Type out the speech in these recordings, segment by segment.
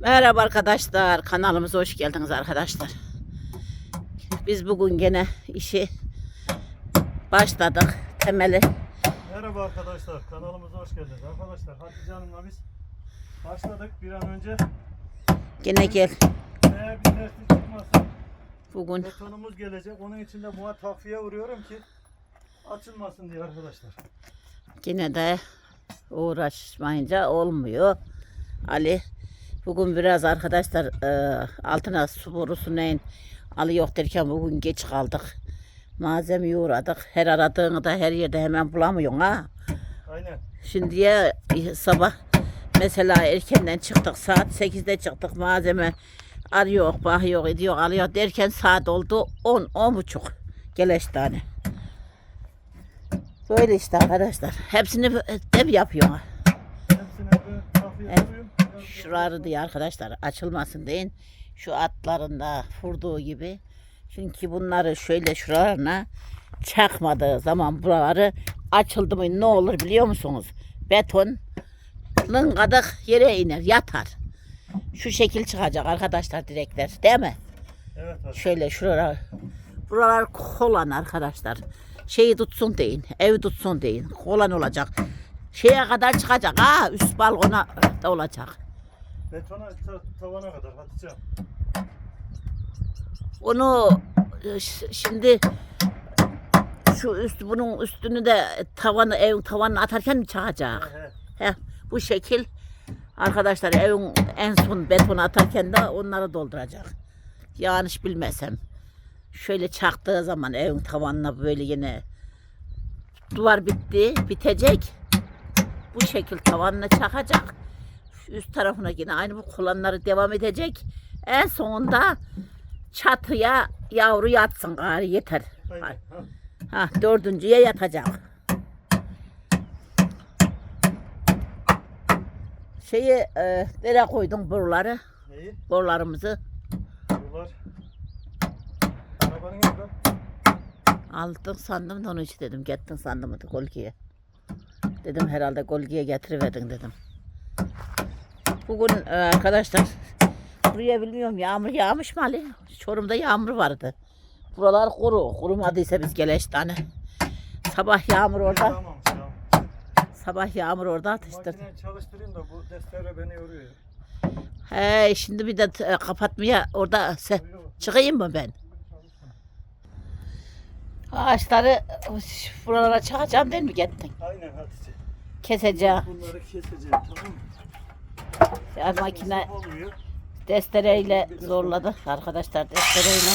Merhaba arkadaşlar. Kanalımıza hoş geldiniz arkadaşlar. Biz bugün gene işi başladık. Temeli Merhaba arkadaşlar, kanalımıza hoş geldiniz. Arkadaşlar Hatice Hanım'la biz başladık bir an önce. gene gel. Eğer bir terslik çıkmazsa Bugün betonumuz gelecek. Onun için de buna takviye vuruyorum ki açılmasın diye arkadaşlar. gene de uğraşmayınca olmuyor. Ali bugün biraz arkadaşlar e, altına su borusu neyin alıyor derken bugün geç kaldık. Malzemeyi uğradık. Her aradığını da her yerde hemen bulamıyorsun ha. Aynen. Şimdiye sabah mesela erkenden çıktık saat 8'de çıktık malzeme arıyor bakıyor ediyor alıyor derken saat oldu 10 10 buçuk geleş tane. Böyle işte arkadaşlar. Hepsini dev yapıyor. Hepsine bir takviye Evet. Şuraları diye arkadaşlar açılmasın deyin. Şu atlarında vurduğu gibi. Çünkü bunları şöyle şuralarına çakmadığı zaman buraları açıldı mı ne olur biliyor musunuz? Beton lıngadık yere iner yatar. Şu şekil çıkacak arkadaşlar direkler değil mi? Evet. Şöyle şuralar. Buralar kolan arkadaşlar. Şeyi tutsun deyin. Evi tutsun deyin. Kolan olacak. Şeye kadar çıkacak ha. Üst balkona da olacak. Betona ta- tavana kadar Hatice. Onu e, şimdi şu üst bunun üstünü de tavanı ev tavanına atarken mi çakacak? He, Heh, bu şekil arkadaşlar evin en son betonu atarken de onları dolduracak. Yanlış bilmesem. Şöyle çaktığı zaman evin tavanına böyle yine duvar bitti, bitecek. Bu şekil tavanına çakacak. Üst tarafına yine aynı bu kullanları devam edecek. En sonunda çatıya yavru yatsın gari yeter. Aynen. Ha. Dördüncüye yatacak. Şeyi e, nereye koydun boruları? Neyi? Borularımızı Bunlar. Arabanın yanında. aldın sandım da onun için dedim. Gittin sandım da Golgi'ye. Dedim herhalde Golgi'ye getiriverdin dedim. Bugün e, arkadaşlar buraya bilmiyorum yağmur yağmış mı Ali? Çorum'da yağmur vardı. Buralar kuru. Kurumadıysa biz geleş tane. Sabah yağmur orada. Sabah yağmur orada atıştırdı. Makineyi çalıştırayım da bu destere beni yoruyor. He şimdi bir de e, kapatmaya orada se- çıkayım mı ben? Ağaçları üf, buralara çakacağım değil mi gittin? Aynen Hatice. Keseceğim. Bunları keseceğim tamam mı? Ya makine destereyle zorladı arkadaşlar destereyle.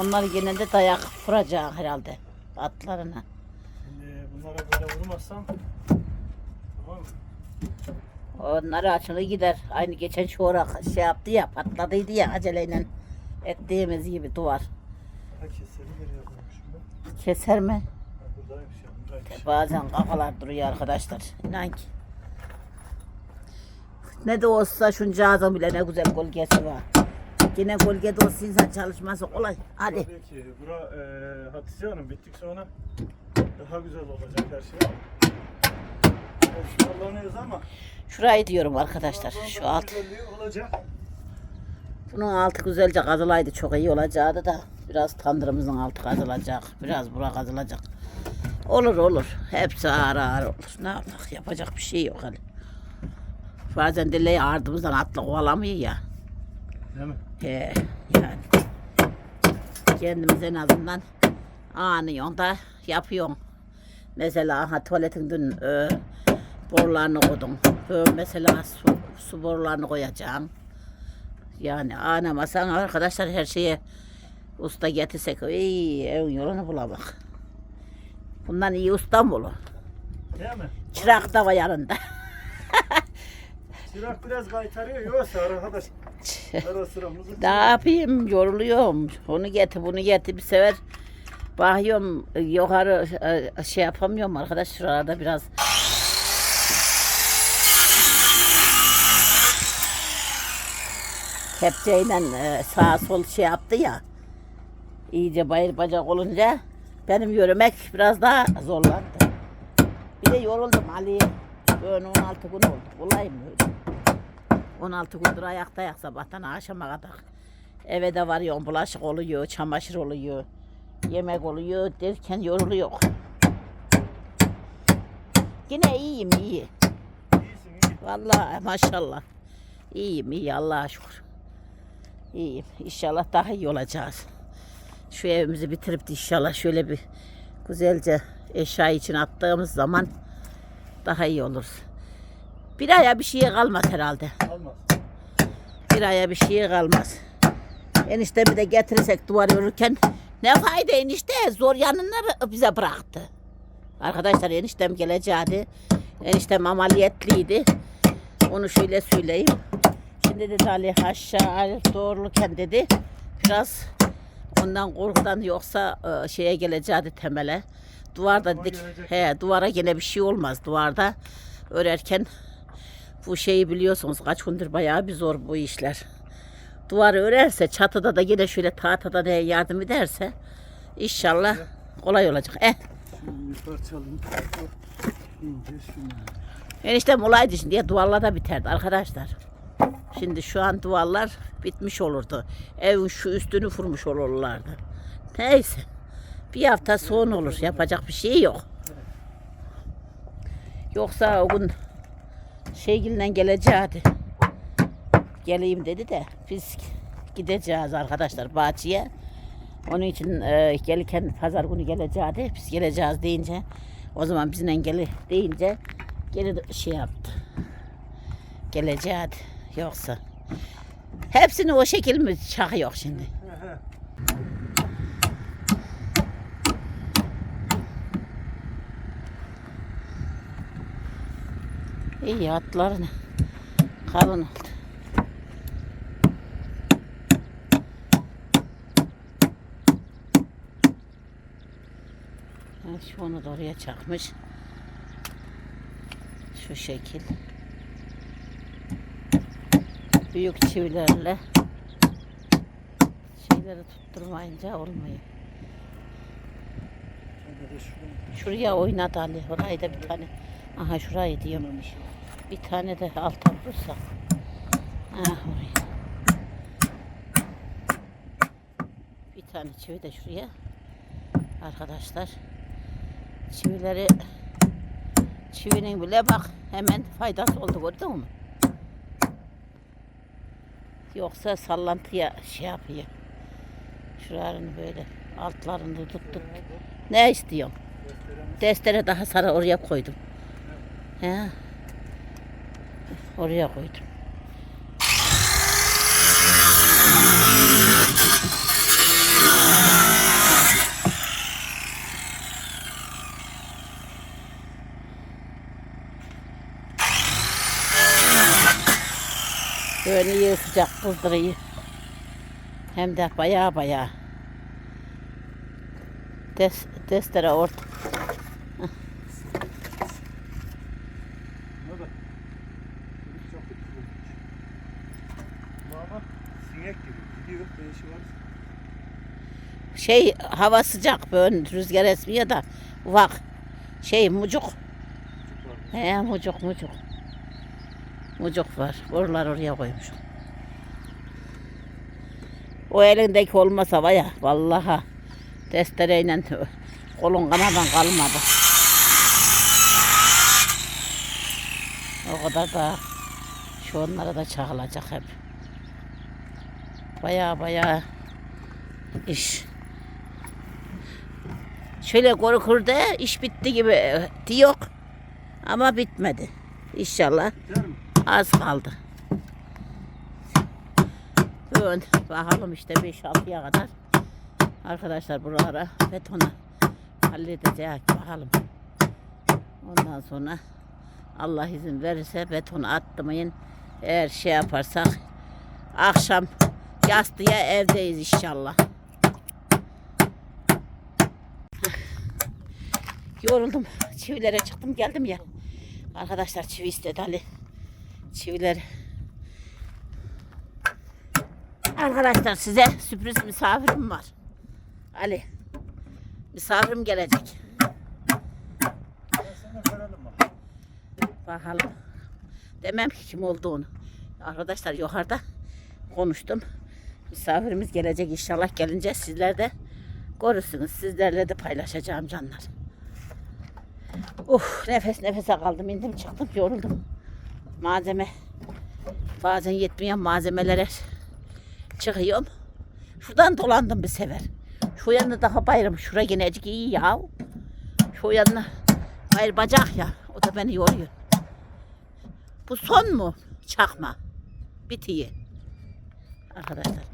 Onlar yine de dayak vuracak herhalde atlarına. Şimdi bunlara böyle vurmazsam tamam mı? Onları açılı gider. Aynı geçen ara şey yaptı ya patladıydı ya aceleyle ettiğimiz gibi duvar. Ha keseli geliyor şunda. Keser mi? Ha. Buradaymış. Bazen kafalar duruyor arkadaşlar. İnan ki. Ne de olsa şuncağızın bile ne güzel gölgesi var. Yine gölgede olsa insan çalışması kolay. Hadi. Tabii ki bura e, Hatice Hanım bittik sonra daha güzel olacak her şey. Zorlanıyoruz ama Şurayı diyorum arkadaşlar. Şu alt. olacak. Bunun altı güzelce kazılaydı. Çok iyi olacaktı da. Biraz tandırımızın altı kazılacak. Biraz bura kazılacak. Olur olur. Hepsi ağır ağır olur. Ne yapacak? Yapacak bir şey yok hani. Bazen dileği ardımızdan atla kovalamıyor ya. Değil mi? He, yani. Kendimiz en azından anıyorsun da yapıyorsun. Mesela aha tuvaletin dün e, borularını koydum. Böyle mesela su, su borularını koyacağım. Yani anamasan arkadaşlar her şeye usta getirsek iyi evin yolunu bulamak. Bundan iyi ustam bulur. Değil mi? Çırak da var yanında. Çırak biraz kaytarıyor yoksa arkadaş. Ara sıra mızık. Ne yapayım yoruluyorum. Onu getir bunu getir bir sefer bakıyorum yukarı e, şey yapamıyorum arkadaş şuralarda biraz kepçeyle e, sağa sol şey yaptı ya iyice bayır bacak olunca benim yürümek biraz daha zorlandı. Bir de yoruldum Ali. Böyle 16 gün oldu. Olayım öyle. 16 gündür ayaktayız sabahtan akşama kadar. Eve de varıyorum. Bulaşık oluyor, çamaşır oluyor. Yemek oluyor derken yoruluyor. Yine iyiyim iyi. İyisin iyi. Vallahi maşallah. İyiyim iyi Allah'a şükür. İyiyim. İnşallah daha iyi olacağız. Şu evimizi bitirip de inşallah şöyle bir güzelce eşya için attığımız zaman daha iyi olur. Bir aya bir şeye kalmaz herhalde. Almaz. Bir aya bir şeye kalmaz. Eniştemi de getirirsek duvar örürken ne fayda enişte zor yanını bize bıraktı. Arkadaşlar eniştem geleceğiydi. Eniştem ameliyatlıydı. Onu şöyle söyleyeyim. Şimdi dedi Ali aşağı doğrulurken dedi biraz ondan korkudan yoksa e, şeye geleceğiydi temele. Duvarda gelecek. he duvara gene bir şey olmaz duvarda örerken bu şeyi biliyorsunuz kaç gündür bayağı bir zor bu işler. Duvarı örerse çatıda da yine şöyle tahtada da yardım ederse inşallah kolay olacak. Eh, Şunu bir parçalayayım. İnce şunu. eniştem olaydı şimdi diye duvarlar da biterdi arkadaşlar. Şimdi şu an duvarlar bitmiş olurdu. Evin şu üstünü vurmuş olurlardı. Neyse. Bir hafta son olur. Yapacak bir şey yok. Yoksa o gün şeygilden geleceğiydi. Geleyim dedi de biz gideceğiz arkadaşlar bahçeye. Onun için e, gelirken pazar günü geleceğiydi. Biz geleceğiz deyince o zaman bizimle geli deyince geri şey yaptı. Geleceğiydi. Yoksa hepsini o şekil mi çakıyor şimdi? He he. İyi atların kalın oldu. Şu onu da oraya çakmış. Şu şekil. Büyük çivilerle şeyleri tutturmayınca olmuyor. Şuraya oynat Ali. Orayı da bir tane. Aha şurayı diyorum. Bir tane de alta vurursak. Ah oraya. Bir tane çivi de şuraya. Arkadaşlar. Çivileri çivinin bile bak hemen faydası oldu gördün mü? Yoksa sallantıya şey yapıyor. Şuralarını böyle altlarını tuttuk. Ne istiyorsun? Destere daha sarı oraya koydum. He. Oraya koydum. Böyle iyi sıcak kızdırıyor. Hem de baya baya. Des, destere var. şey hava sıcak böyle rüzgar esmiyor da ufak şey mucuk. He mucuk mucuk. Mucuk var. Oralar oraya koymuş. O elindeki olmasa var ya vallahi testereyle kolun kanadan kalmadı. O kadar da şu onlara da çakılacak hep. Baya baya iş. Şöyle korkur da iş bitti gibi e, diyor. Ama bitmedi. İnşallah? Az kaldı. Bugün bakalım işte 5-6'ya kadar arkadaşlar buralara betona halledeceğiz bakalım. Ondan sonra Allah izin verirse betonu attırmayın. Eğer şey yaparsak akşam yastıya evdeyiz inşallah. Yoruldum. Çivilere çıktım geldim ya. Arkadaşlar çivi istedi Ali. Çivileri. Arkadaşlar size sürpriz misafirim var. Ali. Misafirim gelecek. Bakalım. Demem ki kim olduğunu. Arkadaşlar yukarıda konuştum. Misafirimiz gelecek inşallah gelince sizler de görürsünüz. Sizlerle de paylaşacağım canlar. Uf nefes nefese kaldım indim çıktım yoruldum. Malzeme bazen yetmeyen malzemelere çıkıyorum. Şuradan dolandım bir sefer. Şu yanına daha bayram. Şura genecik iyi ya. Şu yanına bayır bacak ya. O da beni yoruyor. Bu son mu? Çakma. Bitiyi. Arkadaşlar.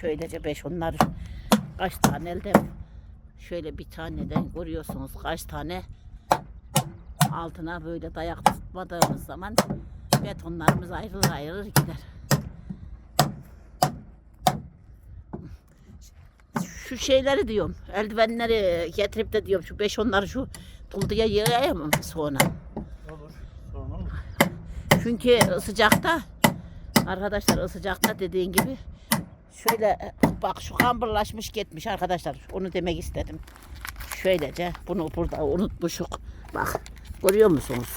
Şöylece beş onlar kaç tane elde şöyle bir taneden görüyorsunuz kaç tane altına böyle dayak tutmadığımız zaman betonlarımız ayrılır ayrılır gider. Şu şeyleri diyorum. Eldivenleri getirip de diyorum şu beş onları şu tulduya yığayım sonra. Olur. Sonra olur. Çünkü sıcakta arkadaşlar sıcakta dediğin gibi şöyle bak şu kambırlaşmış gitmiş arkadaşlar. Onu demek istedim. Şöylece bunu burada unutmuşuk. Bak görüyor musunuz?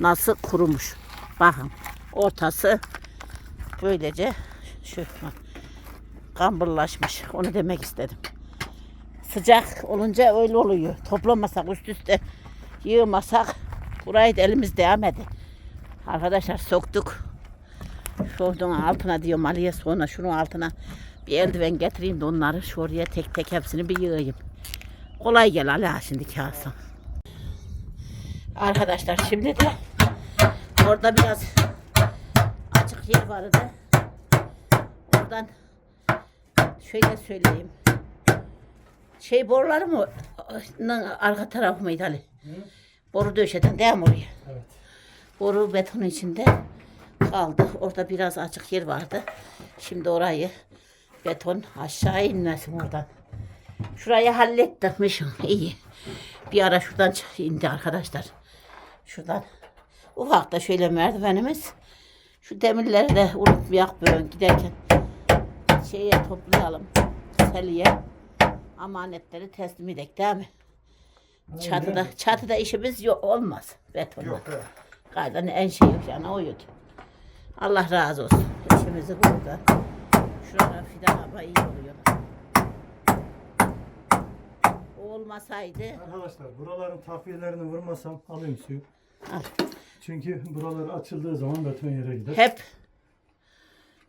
Nasıl kurumuş. Bakın ortası böylece şu bak, kambırlaşmış. Onu demek istedim. Sıcak olunca öyle oluyor. Toplamasak üst üste yığmasak burayı da elimiz değmedi. Arkadaşlar soktuk. Şunun altına diyorum Ali'ye sonra şunun altına bir eldiven getireyim de onları şu oraya tek tek hepsini bir yığayım. Kolay gel Ali şimdi kalsın. Arkadaşlar şimdi de orada biraz açık yer vardı. Oradan şöyle söyleyeyim. Şey boruları mı? Arka tarafı mıydı Ali? Boru döşedin değil mi oraya? Evet. Boru betonun içinde kaldı. Orada biraz açık yer vardı. Şimdi orayı beton aşağı inmesin oradan. Şurayı hallettirmişim. İyi. Bir ara şuradan indi arkadaşlar. Şuradan. Ufak da şöyle merdivenimiz. Şu demirleri de unutmayak böyle giderken. Şeye toplayalım. Seliye. Amanetleri teslim edek değil mi? Çatıda, çatıda işimiz yok olmaz. Betonda. Yok. evet. Gaydan en şey yok yani oydu. Allah razı olsun. İşimizi burada. Şurada fidan hava iyi oluyor. Olmasaydı Arkadaşlar buraların takviyelerini vurmasam alayım suyu. al, Çünkü buralar açıldığı zaman beton yere gider. hep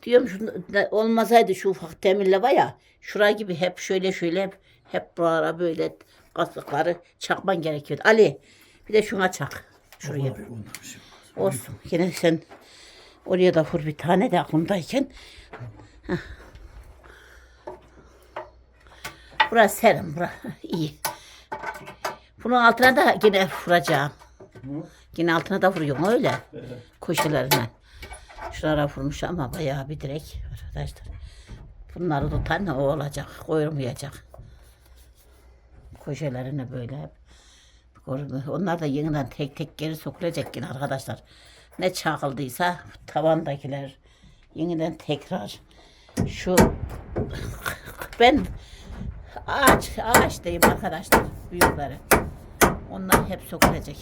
diyorum şu olmasaydı şu ufak demirle var ya şura gibi hep şöyle şöyle hep, hep buralara böyle kasıkları çakman gerekiyordu. Ali bir de şuna çak. Şuraya. Şey. Olsun. Yine sen oraya da vur bir tane de aklımdayken. Heh. Burası serin. Bura. iyi. Bunun altına da yine vuracağım. Hı? Yine altına da vuruyorum öyle. Köşelerinden. Şuralara vurmuş ama bayağı bir direk arkadaşlar. Bunları tutan o olacak. Koyulmayacak. Köşelerine böyle Onlar da yeniden tek tek geri sokulacak yine arkadaşlar. Ne çakıldıysa tavandakiler yeniden tekrar şu ben ağaç ağaç diyeyim arkadaşlar büyükleri. Onlar hep sokulacak.